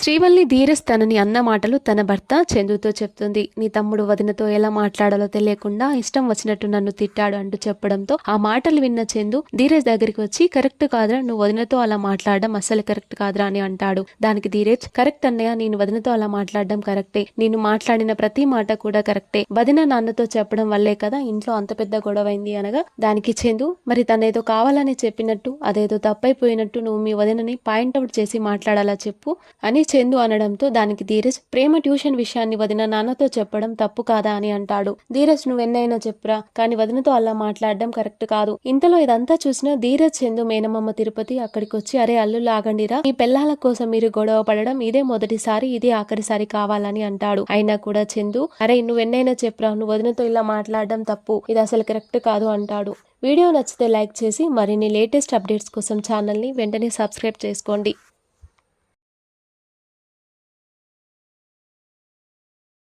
శ్రీవల్లి ధీరజ్ తనని అన్న మాటలు తన భర్త చందుతో చెప్తుంది. నీ తమ్ముడు వదినతో ఎలా మాట్లాడాలో తెలియకుండా ఇష్టం వచ్చినట్టు నన్ను తిట్టాడు అంటూ చెప్పడంతో ఆ మాటలు విన్న చందు ధీరజ్ దగ్గరికి వచ్చి కరెక్ట్ కాదురా నువ్వు వదినతో అలా మాట్లాడడం అస్సలు కరెక్ట్ కాదురా అని అంటాడు. దానికి ధీరజ్ కరెక్ట్ అన్నయ్య నేను వదినతో అలా మాట్లాడడం కరెక్టే. నేను మాట్లాడిన ప్రతి మాట కూడా కరెక్టే. వదిన నాన్నతో చెప్పడం వల్లే కదా ఇంట్లో అంత పెద్ద గొడవైంది అనగా దానికి చందు మరి తనేదో కావాలని చెప్పినట్టు అదేదో తప్పైపోయినట్టు నువ్వు మీ వదినని పాయింట్అవుట్ చేసి మాట్లాడాలా చెప్పు అని చందు అనడంతో దానికి ధీరజ్ ప్రేమ ట్యూషన్ విషయాన్ని వదిన నాన్నతో చెప్పడం తప్పు కాదా అని అంటాడు. ధీరజ్ నువ్వెన్నైనా చెప్పురా కానీ వదినతో అలా మాట్లాడడం కరెక్ట్ కాదు. ఇంతలో ఇదంతా చూసిన ధీరజ్ చందు మేనమామ తిరుపతి అక్కడికి వచ్చి అరే అల్లు లాగండిరా మీ పెళ్ళాల కోసం మీరు గొడవ పడడం ఇదే మొదటిసారి ఇదే ఆఖరిసారి కావాలని అంటాడు. అయినా కూడా చందు అరే నువ్వెన్నైనా చెప్పురా నువ్వు వదినతో ఇలా మాట్లాడడం తప్పు ఇది అసలు కరెక్ట్ కాదు అంటాడు. వీడియో నచ్చితే లైక్ చేసి మరిన్ని లేటెస్ట్ అప్డేట్స్ కోసం ఛానల్ని వెంటనే సబ్స్క్రైబ్ చేసుకోండి.